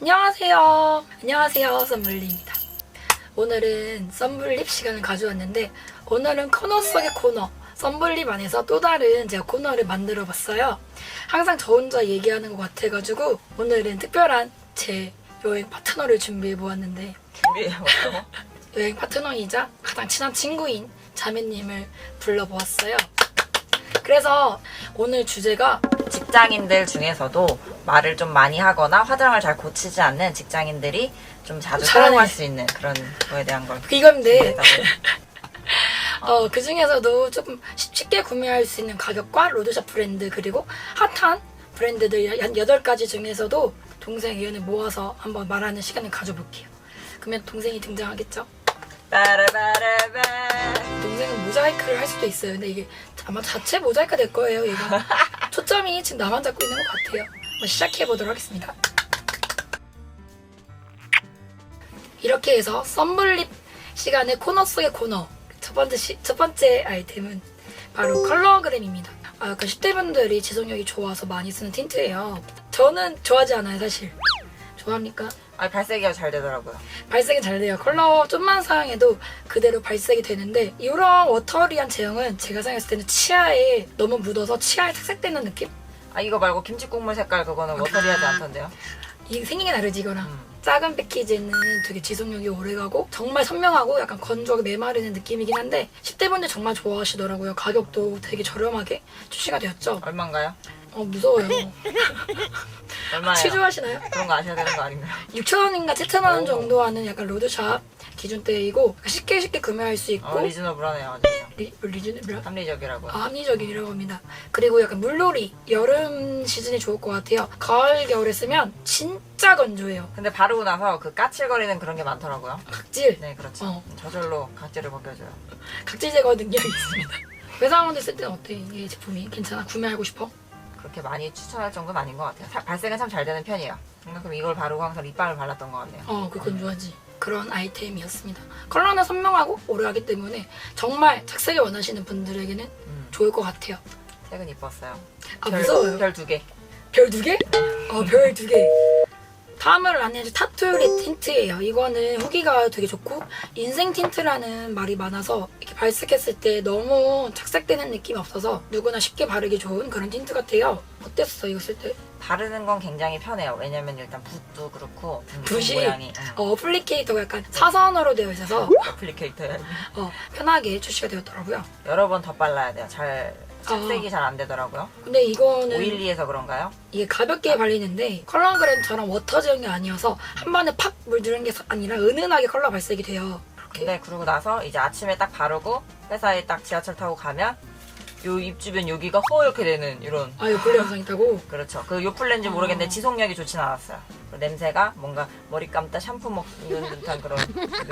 안녕하세요. 안녕하세요. 썸블리입니다. 오늘은 썸블립 시간을 가져왔는데 오늘은 코너 속의 코너 썸블립 안에서 또 다른 제가 코너를 만들어 봤어요. 항상 저 혼자 얘기하는 것 같아가지고 오늘은 특별한 제 여행 파트너를 준비해 보았는데 준비해봤다고? 여행 파트너이자 가장 친한 친구인 자매님을 불러보았어요. 그래서 오늘 주제가 직장인들 중에서도 말을 좀 많이 하거나 화장을 잘 고치지 않는 직장인들이 좀 자주 잘하네. 사용할 수 있는 그런 거에 대한 걸 이건데 준비했다고요. 어, 그 중에서도 조금 쉽- 쉽게 구매할 수 있는 가격과 로드샵 브랜드 그리고 핫한 브랜드들 한 8가지 중에서도 동생 의견을 모아서 한번 말하는 시간을 가져볼게요. 그러면 동생이 등장하겠죠? 빠라바라바. 동생은 모자이크를 할 수도 있어요. 근데 이게 아마 자체 모자이크 될 거예요, 얘가. 초점이 지금 나만 잡고 있는 것 같아요. 한번 시작해 보도록 하겠습니다. 이렇게 해서 썸블립 시간의 코너 속의 코너. 첫 번째, 시, 첫 번째 아이템은 바로 컬러그램입니다. 아, 약간 10대 분들이 지속력이 좋아서 많이 쓰는 틴트예요. 저는 좋아하지 않아요, 사실. 좋아합니까? 아, 발색이 잘 되더라고요. 발색이 잘 돼요. 컬러 좀만 사용해도 그대로 발색이 되는데 이런 워터리한 제형은 제가 생각했을 때는 치아에 너무 묻어서 치아에 착색되는 느낌? 아, 이거 말고 김치 국물 색깔 그거는 워터리하지 않던데요? 이 생긴 게 다르지 이거랑 음. 작은 패키지는 되게 지속력이 오래가고 정말 선명하고 약간 건조하게 메마르는 느낌이긴 한데 10대 분들 정말 좋아하시더라고요. 가격도 되게 저렴하게 출시가 되었죠. 얼마인가요? 어 무서워요. 얼마예요? 취조하시나요? 그런 거 아셔야 되는 거 아닌가요? 6,000원인가 7,000원 오. 정도 하는 약간 로드샵 기준대이고 쉽게 쉽게 구매할 수 있고 어, 리즈너블하네요. 아주. 리, 리즈너블 합리적이라고. 아, 합리적이라고 합니다. 그리고 약간 물놀이 여름 시즌이 좋을 것 같아요. 가을 겨울에 쓰면 진짜 건조해요. 근데 바르고 나서 그 까칠거리는 그런 게 많더라고요. 각질, 네, 그렇죠. 어. 저절로 각질을 벗겨줘요. 각질 제거 능력이 있습니다. 회사원들 쓸 때는 어때? 이 제품이 괜찮아? 구매하고 싶어? 그렇게 많이 추천할 정도는 아닌 것 같아요. 사- 발색은 참 잘 되는 편이에요. 그럼 이걸 바르고 항상 립밤을 발랐던 것 같네요. 어, 그건 좋아하지. 그런 아이템이었습니다. 컬러는 선명하고 오래가기 때문에 정말 착색을 원하시는 분들에게는 음, 좋을 것 같아요. 색은 이뻤어요. 아, 무서워요. 별 두 개. 별 두 개? 어, 별 두 개. 다음으로 안내해줄 타투리 틴트예요. 이거는 후기가 되게 좋고 인생 틴트라는 말이 많아서 이렇게 발색했을 때 너무 착색되는 느낌이 없어서 누구나 쉽게 바르기 좋은 그런 틴트 같아요. 어땠어 이거 쓸 때? 바르는 건 굉장히 편해요. 왜냐면 일단 붓도 그렇고 음, 붓이 모양이 음, 어, 어플리케이터가 약간 사선으로 되어 있어서 어플리케이터야. 어, 편하게 출시가 되었더라고요. 여러 번 더 발라야 돼요. 잘 착색이 아. 잘안 되더라고요. 근데 이거는 오일리해서 그런가요? 이게 가볍게 발리는데 컬러그램처럼 워터 제형이 아니어서 한 번에 팍 물드는 게 아니라 은은하게 컬러 발색이 돼요. 이렇게. 근데 그러고 나서 이제 아침에 딱 바르고 회사에 딱 지하철 타고 가면 요 입 주변 여기가 허옇게 되는 이런 아, 이거 블레 영상 있다고? 그렇죠. 그 요플렌즈 모르겠는데 어. 지속력이 좋진 않았어요. 그 냄새가 뭔가 머리 감다 샴푸 먹는 듯한 그런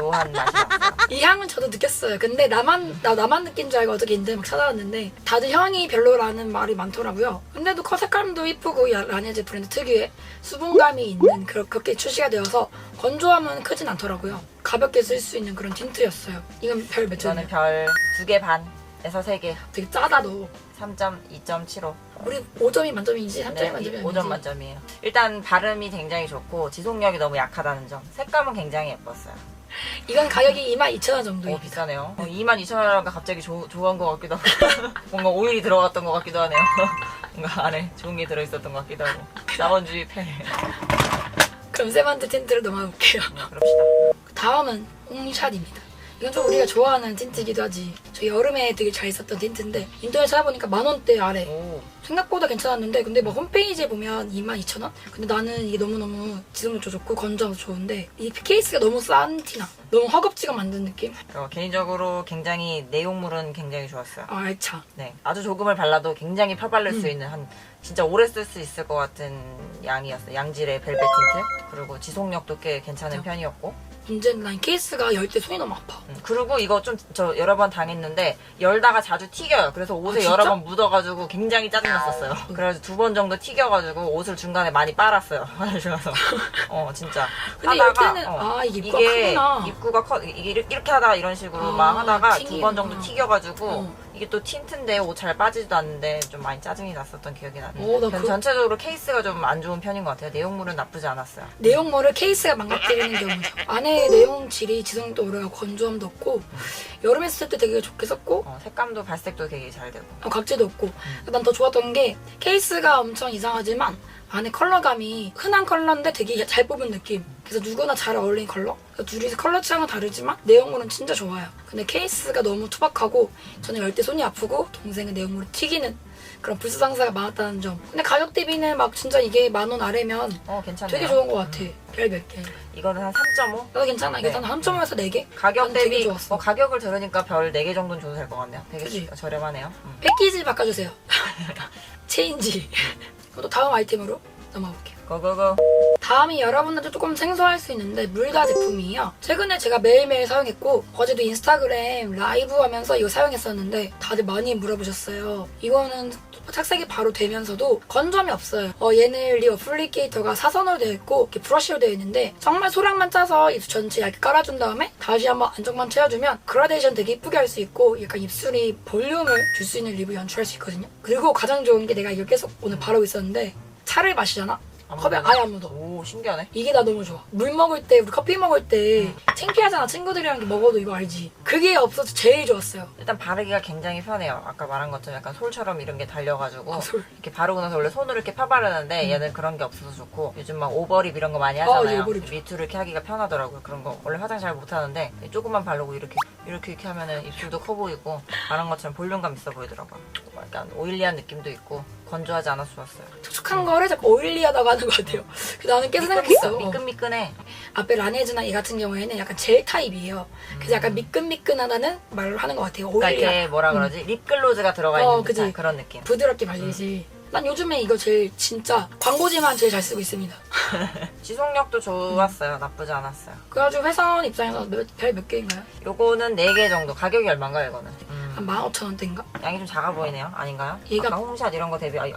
묘한 맛이 났어요. 이 향은 저도 느꼈어요. 근데 나만 나 나만 느낀 줄 알고 어떻게 인터넷 막 찾아봤는데 다들 향이 별로라는 말이 많더라고요. 근데도 컷 색감도 이쁘고 이 라네즈 브랜드 특유의 수분감이 있는 그렇- 그렇게 출시가 되어서 건조함은 크진 않더라고요. 가볍게 쓸 수 있는 그런 틴트였어요. 이건 별몇 저는 점이야? 별두 개 반 에서 세 개, 되게 짜다 너. 3.2.75. 우리 5점이 만점이지 3점이 만점이 아니지. 5점 만점이에요. 일단 발음이 굉장히 좋고 지속력이 너무 약하다는 점. 색감은 굉장히 예뻤어요. 이건 가격이 22,000원 오 정도입니다. 비싸네요. 어, 22,000원이니까 갑자기 조, 좋은 것 같기도 하고 뭔가 오일이 들어갔던 것 같기도 하네요. 뭔가 안에 좋은 게 들어있었던 것 같기도 하고 자본주의 패. 그럼 세번째 틴트로 넘어가 볼게요. 그냥 그럽시다. 다음은 홍샷입니다. 이건 좀 우리가 좋아하는 틴트이기도 하지. 저 여름에 되게 잘 썼던 틴트인데 인터넷 찾아보니까 만 원대 아래. 오 생각보다 괜찮았는데 근데 뭐 홈페이지에 보면 22,000원? 근데 나는 이게 너무너무 지속력도 좋고 건조함도 좋은데 이 케이스가 너무 싼 티나. 너무 허겁지겁 만든 느낌? 어, 개인적으로 굉장히 내용물은 굉장히 좋았어요. 아 알차. 네, 아주 조금을 발라도 굉장히 펄 바를 음. 수 있는 한 진짜 오래 쓸 수 있을 것 같은 양이었어요. 양질의 벨벳 틴트. 그리고 지속력도 꽤 괜찮은 맞아. 편이었고 문제는 난 케이스가 열 때 손이 너무 아파. 음, 그리고 이거 좀 저 여러 번 당했는데 열다가 자주 튀겨요. 그래서 옷에 아, 진짜? 여러 번 묻어가지고 굉장히 짜증났었어요. 그래서 두 번 정도 튀겨가지고 옷을 중간에 많이 빨았어요. 화장실 가서. 어 진짜. 근데 열 때는 아 이게 입구가 크구나. 입구가 커 이게 이렇게 하다가 이런 식으로 아, 막 하다가 두 튀기는구나. 번 정도 튀겨가지고 어. 이게 또 틴트인데 옷 잘 빠지지도 않는데 좀 많이 짜증이 났었던 기억이 나네요. 어, 나 전- 그- 전체적으로 케이스가 좀 안 좋은 편인 것 같아요. 내용물은 나쁘지 않았어요. 내용물을 케이스가 망가뜨리는 경우죠. 안에 내용질이 지성도 오래가고 건조함도 없고 여름에 쓸 때 되게 좋게 썼고 어, 색감도 발색도 되게 잘 되고. 어, 각질도 없고 난 더 좋았던 게 케이스가 엄청 이상하지만 안에 컬러감이 흔한 컬러인데 되게 잘 뽑은 느낌 그래서 누구나 잘 어울리는 컬러 그래서 둘이 컬러 취향은 다르지만 내용물은 진짜 좋아요 근데 케이스가 너무 투박하고 저는 열때 손이 아프고 동생은 내용물을 튀기는 그런 불상사가 많았다는 점 근데 가격 대비는 막 진짜 이게 만 원 아래면 어 괜찮네요. 되게 좋은 것 같아 별몇 개. 이거는 한 3.5? 나도 괜찮아 이게 네. 한 3.5에서 4개? 가격 대비 좋았어. 어, 가격을 들으니까 별 4개 정도는 줘도 될 것 같네요. 되게 그치? 저렴하네요. 음. 패키지 바꿔주세요 체인지 또 다음 아이템으로 넘어가 볼게요 고고고. 다음이 여러분들도 조금 생소할 수 있는데 물가 제품이에요. 최근에 제가 매일매일 사용했고 어제도 인스타그램 라이브 하면서 이거 사용했었는데 다들 많이 물어보셨어요. 이거는 착색이 바로 되면서도 건조함이 없어요. 어, 얘는 리 어플리케이터가 사선으로 되어 있고 이렇게 브러쉬로 되어 있는데 정말 소량만 짜서 입술 전체 얇게 깔아준 다음에 다시 한번 안정만 채워주면 그라데이션 되게 이쁘게 할 수 있고 약간 입술이 볼륨을 줄 수 있는 립을 연출할 수 있거든요. 그리고 가장 좋은 게 내가 이걸 계속 오늘 바르고 있었는데 차를 마시잖아? 안 컵에? 아예 안 묻어. 오 신기하네. 이게 나 너무 좋아. 물 먹을 때, 우리 커피 먹을 때 창피하잖아. 친구들이랑 이렇게 먹어도 이거 알지? 그게 없어서 제일 좋았어요. 일단 바르기가 굉장히 편해요. 아까 말한 것처럼 약간 솔처럼 이런 게 달려가지고 아, 솔. 이렇게 바르고 나서 원래 손으로 이렇게 펴바르는데 얘는 그런 게 없어서 좋고 요즘 막 오버립 이런 거 많이 하잖아요. 어, 오버립. 밑으로 이렇게 하기가 편하더라고요. 그런 거 원래 화장 잘 못하는데 조금만 바르고 이렇게 이렇게 이렇게 하면은 입술도 커 보이고 말한 것처럼 볼륨감 있어 보이더라고요. 약간 오일리한 느낌도 있고 건조하지 않아서 좋았어요. 촉촉한 거를 자꾸 오일리하다고 하는 것 같아요. 그 나는 계속 생각했어. 어. 미끈미끈해. 앞에 라네즈나 얘 같은 경우에는 약간 젤 타입이에요. 그래서 약간 미끈미끈하다는 말을 하는 것 같아요. 그러니까 오일리하. 이렇게 뭐라 그러지? 립글로즈가 들어가 어, 있는 듯한 그지. 그런 느낌. 부드럽게 발리지. 난 요즘에 이거 제일 진짜 광고지만 제일 잘 쓰고 있습니다. 지속력도 좋았어요. 나쁘지 않았어요. 그래가지고 회사원 입장에서 별 몇 개인가요? 요거는 4개 정도. 가격이 얼마인가요, 이거는? 음. 한 15,000원대인가? 양이 좀 작아 보이네요. 아닌가요? 얘가- 아까 홈샷 이런 거 대비 아니.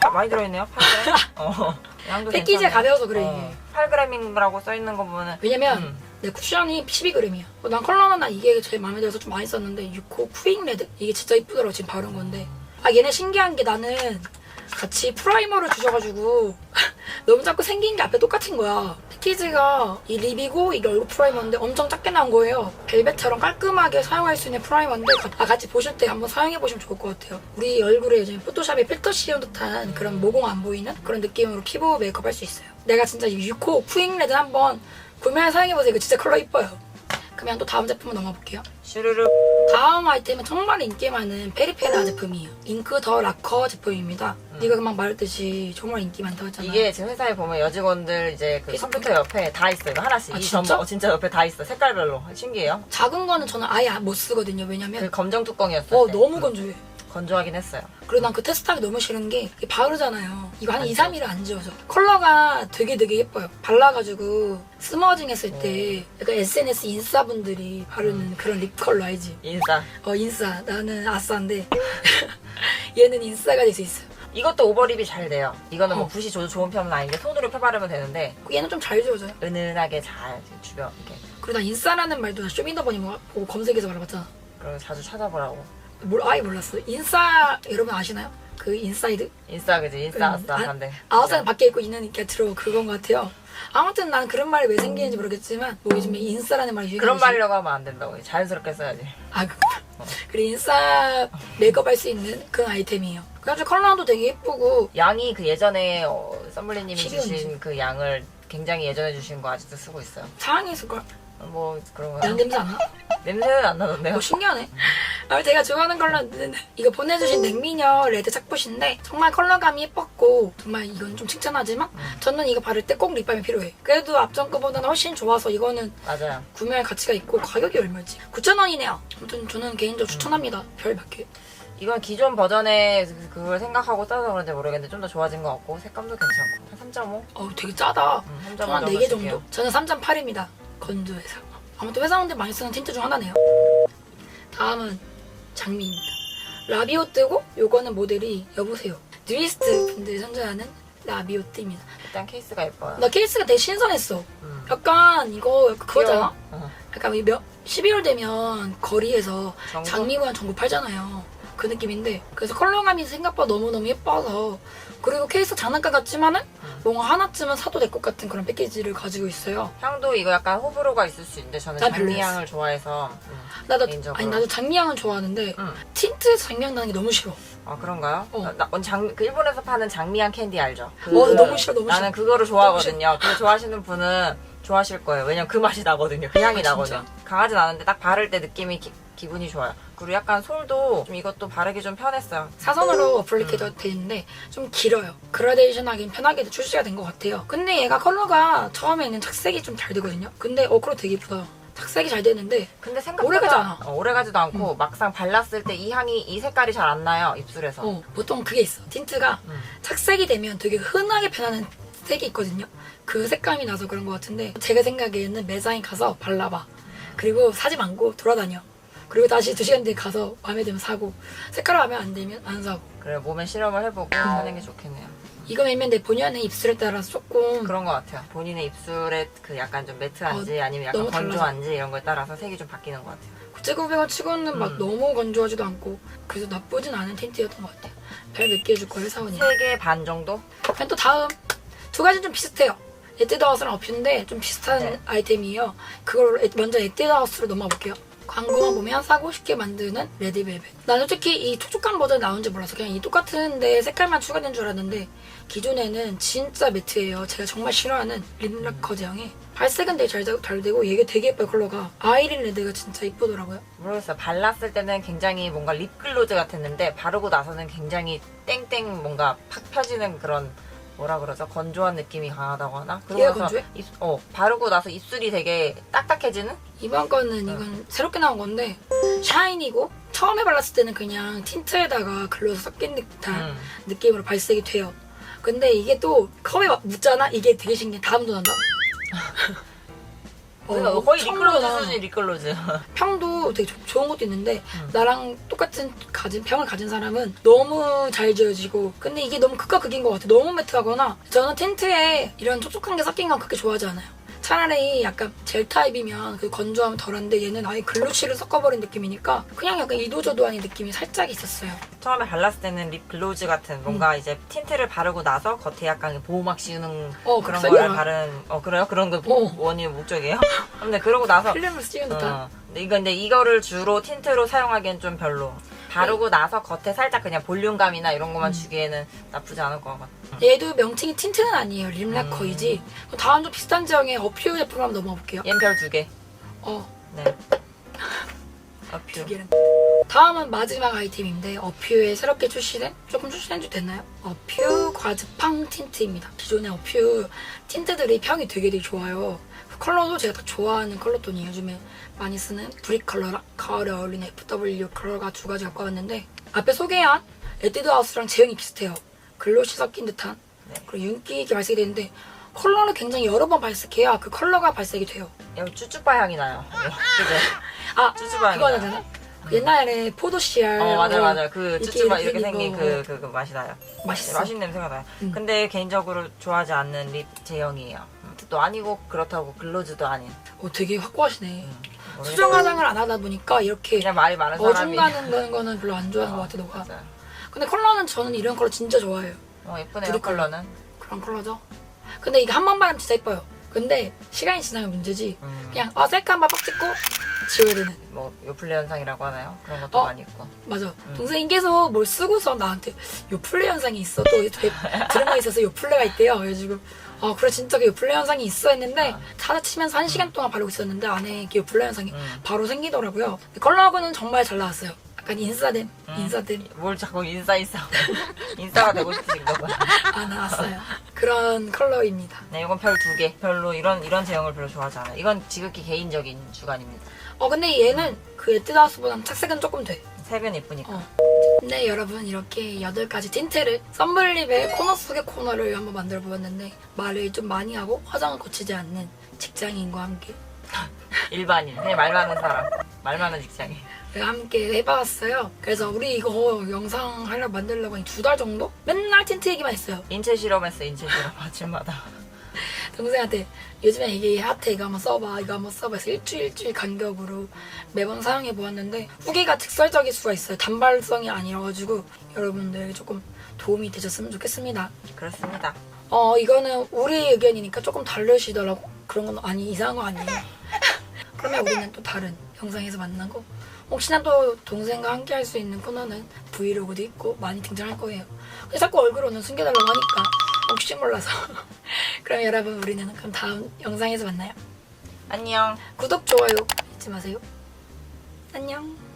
파- 많이 들어있네요. 8g. 어. 양도 패키지가 괜찮네요. 가벼워서 그래, 어. 8g이라고 써 있는 거 보면은 왜냐면 음. 내 쿠션이 12g이야. 난 컬러는 난 이게 제일 마음에 들어서 좀 많이 썼는데 6호 쿠잉 레드 이게 진짜 이쁘더라고 지금 바른 건데. 아 얘네 신기한 게 나는 같이 프라이머를 주셔가지고 너무 자꾸 생긴 게 앞에 똑같은 거야. 패키지가 이 립이고 이게 얼굴 프라이머인데 엄청 작게 나온 거예요. 벨벳처럼 깔끔하게 사용할 수 있는 프라이머인데 가- 아, 같이 보실 때 한번 사용해 보시면 좋을 것 같아요. 우리 얼굴에 요즘 포토샵에 필터 씌운 듯한 그런 모공 안 보이는 그런 느낌으로 피부 메이크업 할 수 있어요. 내가 진짜 이 6호 쿠잉 레드 한번 구매해 사용해보세요. 이거 진짜 컬러 이뻐요. 그러면 또 다음 제품으로 넘어볼게요. 슈르르 다음 아이템은 정말 인기 많은 페리페라 제품이에요. 잉크 더 라커 제품입니다. 네가 금방 말했듯이 정말 인기 많다고 했잖아. 이게 제 회사에 보면 여직원들 이제 그 컴퓨터 옆에 다 있어요. 이거 하나씩. 아, 이 진짜? 전부 어, 진짜 옆에 다 있어. 색깔별로. 신기해요. 작은 거는 저는 아예 못 쓰거든요. 그 왜냐면 검정 뚜껑이었어요. 어 너무 건조해. 건조하긴 했어요. 그리고 난 그 테스트하기 너무 싫은 게 이게 바르잖아요. 이거 한 2, 3일을 안 지워져. 컬러가 되게 되게 예뻐요. 발라가지고 스머징 했을 때 약간 SNS 인싸분들이 바르는 그런 립 컬러 알지? 인싸. 어 인싸. 나는 아싸인데 얘는 인싸가 될 수 있어요. 이것도 오버립이 잘 돼요. 이거는 뭐 어. 붓이 좋- 좋은 편은 아닌데 손으로 펴바르면 되는데 얘는 좀 잘 지워져요. 은은하게 잘 주변 이렇게 그리고 나 인싸라는 말도 나 쇼미더머니 뭐 보고 검색해서 알아봤잖아. 그리고 자주 찾아보라고. 뭘 아예 몰랐어. 인싸 여러분 아시나요? 그 인사이드? 인싸 그지? 인싸 아싸 아- 한데. 아웃사이드 밖에 입고 있는 게 들어 그건 것 같아요. 아무튼 난 그런 말이 왜 생기는지 모르겠지만 뭐 요즘에 인싸라는 말이 유행이지. 그런 말이라고 하면 안 된다고. 자연스럽게 써야지. 아 그, 그래 인싸 메이크업 할 수 있는 그런 아이템이에요. 그래가지고 컬러도 되게 예쁘고 양이 그 예전에 어, 썸블리님이 12 주신. 그 양을 굉장히 예전에 주신 거 아직도 쓰고 있어요. 사랑했을걸. 어, 뭐 그런 거. 난 냄새 안 나? 냄새는 안 나던데요? 뭐 신기하네. 아, 제가 좋아하는 컬러는 이거 보내주신 냉미녀 레드 착붙인데 정말 컬러감이 예뻤고 정말 이건 좀 칭찬하지만 저는 이거 바를 때 꼭 립밤이 필요해. 그래도 앞전 거보다는 훨씬 좋아서 이거는 맞아요. 구매할 가치가 있고 가격이 얼마지? 9,000원이네요. 아무튼 저는 개인적으로 추천합니다. 별 몇 개. 이건 기존 버전의 그- 그걸 생각하고 써서 그런지 모르겠는데 좀 더 좋아진 것 같고 색감도 괜찮고 한 3.5? 어우 되게 짜다. 음, 3.5 저는 한 정도 4개 쓸게요. 정도? 저는 3.8입니다. 건조해서 아무튼 회사원들 많이 쓰는 틴트 중 하나네요 다음은 장미입니다 라비오뜨고 요거는 모델이 여보세요 뉴이스트 분들이 선전하는 라비오뜨입니다 일단 케이스가 예뻐요. 나 케이스가 되게 신선했어 음. 약간 이거 그거잖아 어. 약간 이 몇, 12월 되면 거리에서 전구? 장미 모양 전구 팔잖아요. 그 느낌인데 그래서 컬러감이 생각보다 너무너무 예뻐서 그리고 케이스 장난감 같지만은 음. 뭔가 하나쯤은 사도 될 것 같은 그런 패키지를 가지고 있어요. 향도 이거 약간 호불호가 있을 수 있는데 저는 난 장미 별로였어. 향을 좋아해서 음. 나도 개인적으로. 아니 나도 장미향은 좋아하는데 음. 틴트에서 장미향 나는 게 너무 싫어. 아 그런가요? 어. 나, 나, 장, 그 일본에서 파는 장미향 캔디 알죠? 그, 어, 너무 싫어, 너무 나는 그거를 좋아하거든요. 그거 좋아하시는 분은 좋아하실 거예요. 왜냐면 그 맛이 나거든요. 그 향이 아, 나거든요. 강하진 않은데 딱 바를 때 느낌이 기, 기분이 좋아요. 그리고 약간 솔도 좀 이것도 바르기 좀 편했어요. 사선으로 어플리케이터 돼 있는데 좀 길어요. 그라데이션 하긴 편하게 출시가 된 것 같아요. 근데 얘가 컬러가 처음에는 착색이 좀 잘 되거든요. 근데 어크로 되게 예쁘다. 착색이 잘 되는데 근데 생각보다 오래 가지 않아. 어, 오래 가지도 않고 막상 발랐을 때 이 향이 이 색깔이 잘 안 나요 입술에서. 어, 보통 그게 있어. 틴트가 음. 착색이 되면 되게 흔하게 변하는 색이 있거든요. 그 색감이 나서 그런 것 같은데 제가 생각에는 매장에 가서 발라봐. 그리고 사지 말고 돌아다녀. 그리고 다시 두 시간 뒤에 가서 마음에 들면 사고 색깔 마음에 안 들면 안 사고. 그래 몸에 실험을 해보고 음. 사는 게 좋겠네요. 이거 매면 내 본연의 입술에 따라서 조금 그런 것 같아요. 본인의 입술에 그 약간 좀 매트한지 아니면 약간 어, 너무 달라서. 건조한지 이런 거에 따라서 색이 좀 바뀌는 것 같아요. 9,900원 치고는 막 음. 너무 건조하지도 않고 그래서 나쁘진 않은 틴트였던 것 같아요. 별 몇 개 해줄 거예요, 사원이. 세 개 반 정도? 그럼 또 다음 두 가지 좀 비슷해요. 에뛰드하우스랑 어퓨인데 좀 비슷한 네. 아이템이에요. 그걸 에- 먼저 에뛰드하우스로 넘어가 볼게요. 광고만 보면 사고 쉽게 만드는 레드벨벳. 난 솔직히 이 촉촉한 버전 나온지 몰라서 그냥 이 똑같은데 색깔만 추가된 줄 알았는데 기존에는 진짜 매트예요. 제가 정말 싫어하는 립라커 제형에 발색은 되게 잘, 자- 잘 되고 얘가 되게 예뻐요 컬러가. 아이린 레드가 진짜 이쁘더라고요. 모르겠어요. 발랐을 때는 굉장히 뭔가 립글로즈 같았는데 바르고 나서는 굉장히 땡땡 뭔가 팍 펴지는 그런 뭐라 그러죠? 건조한 느낌이 강하다고 하나? 얘가 나서 건조해? 입, 어, 바르고 나서 입술이 되게 딱딱해지는? 이번 거는 이건 새롭게 나온 건데 샤인이고 처음에 발랐을 때는 그냥 틴트에다가 글로스 섞인 듯한 음. 느낌으로 발색이 돼요. 근데 이게 또 컵에 막 묻잖아? 이게 되게 신기해. 다음도 난다. 거의 처음 립글로즈 보잖아. 수준 립글로즈. 평도 되게 조- 좋은 것도 있는데 음. 나랑 똑같은 가진 평을 가진 사람은 너무 잘 지어지고 근데 이게 너무 극과 극인 것 같아. 너무 매트하거나 저는 틴트에 이런 촉촉한 게 섞인 건 그렇게 좋아하지 않아요. 차라리 약간 젤 타입이면 그 건조함 덜한데 얘는 아예 글로시를 섞어버린 느낌이니까 그냥 약간 이도저도 아닌 느낌이 살짝 있었어요. 처음에 발랐을 때는 립 글로즈 같은 뭔가 이제 틴트를 바르고 나서 겉에 약간 보호막 씌우는 어, 그런 그 거를 썰이야. 바른 어 그래요? 그런 거 어. 원이 목적이에요? 근데 그러고 나서 필름을 씌운 듯한 어, 근데 이거 근데 이거를 주로 틴트로 사용하기엔 좀 별로. 바르고 나서 겉에 살짝 그냥 볼륨감이나 이런 음. 것만 주기에는 나쁘지 않을 것 같아. 얘도 명칭이 틴트는 아니에요. 립라커이지. 음. 다음 좀 비슷한 제형의 어퓨 제품 한번 넘어볼게요. 얘는 별두 개. 어, 네. 어퓨. 두 개는. 다음은 마지막 아이템인데 어퓨에 새롭게 출시된 조금 출시된 지 됐나요? 어퓨 과즙팡 틴트입니다. 기존의 어퓨 틴트들이 평이 되게 되게 좋아요. 그 컬러도 제가 딱 좋아하는 컬러톤이에요. 요즘에 많이 쓰는 브릭 컬러랑 가을에 어울리는 FW 컬러가 두 가지 갖고 왔는데 앞에 소개한 에뛰드 하우스랑 제형이 비슷해요. 글로시 섞인 듯한 네. 그리고 윤기 있게 발색이 되는데 컬러를 굉장히 여러 번 발색해야 그 컬러가 발색이 돼요. 여기 쭈쭈바 향이 나요. 그죠? 아 쭈쭈바 향이 그거는 나요. 되나? 옛날에 포도씨알 어 맞아 맞아 그 쭈쭈바 이렇게 이렇게 생긴 거. 그, 그, 그 맛이 나요. 맛있어. 맛있는 냄새가 나요. 음. 근데 개인적으로 좋아하지 않는 립 제형이에요. 음, 또 아니고 그렇다고 글로즈도 아닌. 어, 되게 확고하시네. 음. 수정 화장을 안 하다 보니까 이렇게 그냥 말이 많은 사람이. 어중간한 거는 거는 별로 안 좋아하는 어, 것 같아 너가. 맞아요. 근데 컬러는 저는 이런 컬러 진짜 좋아해요. 어 예쁘네요 브릭 컬러. 컬러는. 그런 컬러죠. 근데 이게 한 번 바르면 진짜 예뻐요. 근데 시간이 지나면 문제지. 음. 그냥 아 셀카 한 번 빡 찍고 지워야 되는. 뭐 요플레 현상이라고 하나요? 그런 것도 어? 많이 있고. 맞아. 음. 동생이 계속 뭘 쓰고서 나한테 요플레 현상이 있어. 또 들은 거 있어서 요플레가 있대요. 그래가지고 아 그래 진짜 그 요플레 현상이 있어 했는데 아. 찾아치면서 한 시간 동안 바르고 있었는데 안에 그 요플레 현상이 음. 바로 생기더라고요. 컬러하고는 정말 잘 나왔어요. 약간 인싸됨, 음. 인싸됨 뭘 자꾸 인싸 인싸 인싸가 되고 싶으신가 봐요. 아 나왔어요. 그런 컬러입니다. 네, 이건 별 두 개. 별로 이런 이런 제형을 별로 좋아하지 않아요. 이건 지극히 개인적인 주관입니다. 어 근데 얘는 그 에뛰드하우스보다는 착색은 조금 돼. 색은 예쁘니까. 어. 네 여러분 이렇게 8가지 틴트를 썸블립의 코너 속의 코너를 한번 만들어 보았는데 말을 좀 많이 하고 화장을 거치지 않는 직장인과 함께 일반인 그냥 말 많은 사람 말 많은 직장인 함께 해봤어요. 그래서 우리 이거 영상 하려고 만들려고 한 두 달 정도? 맨날 틴트 얘기만 했어요. 인체 실험했어 인체 실험. 아침마다. 동생한테 요즘에 이게 핫해 이거 한번 써봐 이거 한번 써봐 해서 일주일 일주일 간격으로 매번 사용해 보았는데 후기가 직설적일 수가 있어요. 단발성이 아니라가지고 여러분들 조금 도움이 되셨으면 좋겠습니다. 그렇습니다. 어 이거는 우리 의견이니까 조금 다르시더라고. 그런 건 아니 이상한 거 아니에요. 그러면 우리는 또 다른 영상에서 만나고 혹시나 또 동생과 함께 할 수 있는 코너는 브이로그도 있고 많이 등장할 거예요. 근데 자꾸 얼굴로는 숨겨달라고 하니까 혹시 몰라서. 그럼 여러분 우리는 그럼 다음 영상에서 만나요. 안녕. 구독 좋아요 잊지 마세요. 안녕